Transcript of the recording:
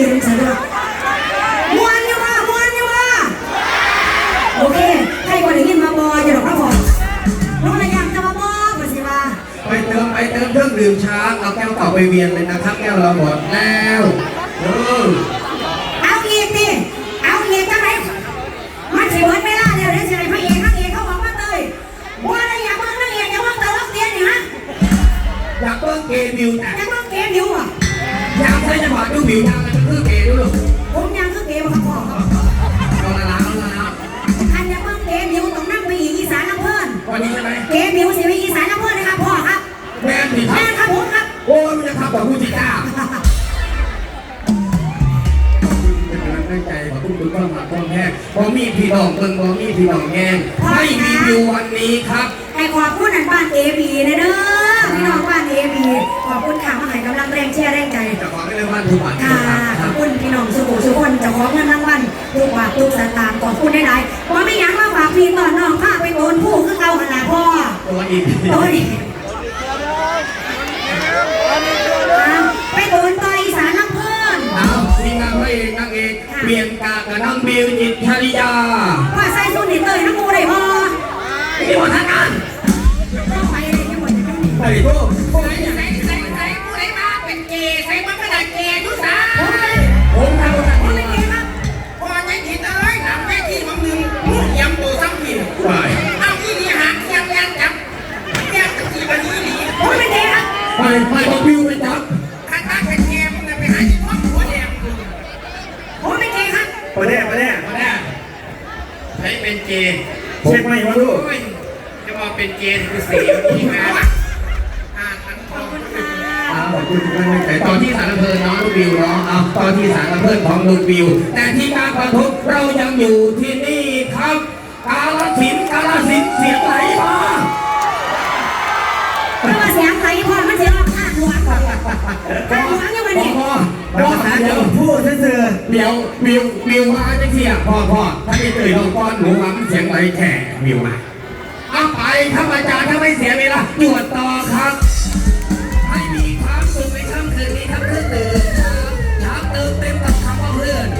ย็นใช่ไมมวนอยู่ว่ามวนอยู่ว่าโอเคให้คนได้ยินมาบอจะย่อกพระบอน้องอะไรยังจะมาบอยมาสิว่าไปเติมไปเติมเครื่องดื่มช้างเอาแก้วเก่าไปเวียนเลยนะครับแก้วเราหมดแล้วเออเอาอีกดิเอาอีกทำไมมันสิเบิดไม่ล่าเดี๋วเดี๋ยวสิไรพรเอกนักเอกเขาบอกว่าเตยบัวอะไอยากเบิ่งนักเอกอยากเบิ่งเบี้ยวเหฮะอยากเบิ้งเกมบิวแต่อยากเบิ่งเกมดิวอะอยากใช้จังหวะดูบิวทางกัน คือเกย์ดูลูกผมยังคือเกมครับพ่อครับเอาละละเอาละละคันอยากเบิ่งเกมอยู่ต้องนั่งไปอีกอีสานลำเพิ่นวันนี้ใช่ไหมเกมอยู่สิไปอีสานลำเพิ่นนะครับพ่อครับแม่ผิดครัแม่บ ครับผมครับ โอ้ยมันจะทำแบบผู้จิก้าเป็นกำลังใจขอบคุณทุกคนมาต้นแท้พอมีพี่น้องเบิ่งพอมีพี่น้องแง่งให้รีวิววันนี้ครับให้ขอบคุณอันบ้านเอบีนะเด้อพี่น้องบ้านเอบีขอบคุณ ทุกวันค่ะขอบคุณพี่น้องสุขุสุขคนเจะของเงินรางวัลทุกบาททุกสตางค์ขอบคุณได้หลายๆว่าไม่อยังมาฝากพี่ต่อน้องข้าไปโดนผู้คือเก่าขนาดพ่อตัวอีกโอ้ยอะไปโดนต่อยอีสานลำเพิ่นเอาทีมงานพระเอกนางเอกเปลี่ยนกากับน้องบิวจิตรชริยาว่าใส่สุดนี่เตยน้ำมูได้พ่อที่หัวทางานต้องไปเลยยังหมดจะต้องหนีไปทุก เป็นเกย์เช็คไม่มาลูกโอ้ยจะมาเป็นเกย์คือสีนี้นะอ่าทั้งทองเอาขอบคุณทุกท่านแต่ตอนที่สารอำเภอน้องลูกบิวเนาะเอาตอนที่สารอำเภอของลูกบิว แต่ที่การประทุเรายังอยู่ที่นี่ครับกาลสินธุ์กาลสินธุ์เสียงไหลมาเพราะว่าเสียงไหลพ่อมันเสียงออกข้างหลวงข้างหลวง มียวบิวมิวมาจะเสียพ่อพ่อถ้าไม่ตื่นลงก้อนหนูมามันเสียงไหลแข่บิวมาเอาไปครับอาจารย์ถ้าไม่เสียเวลาจวจต่อครับ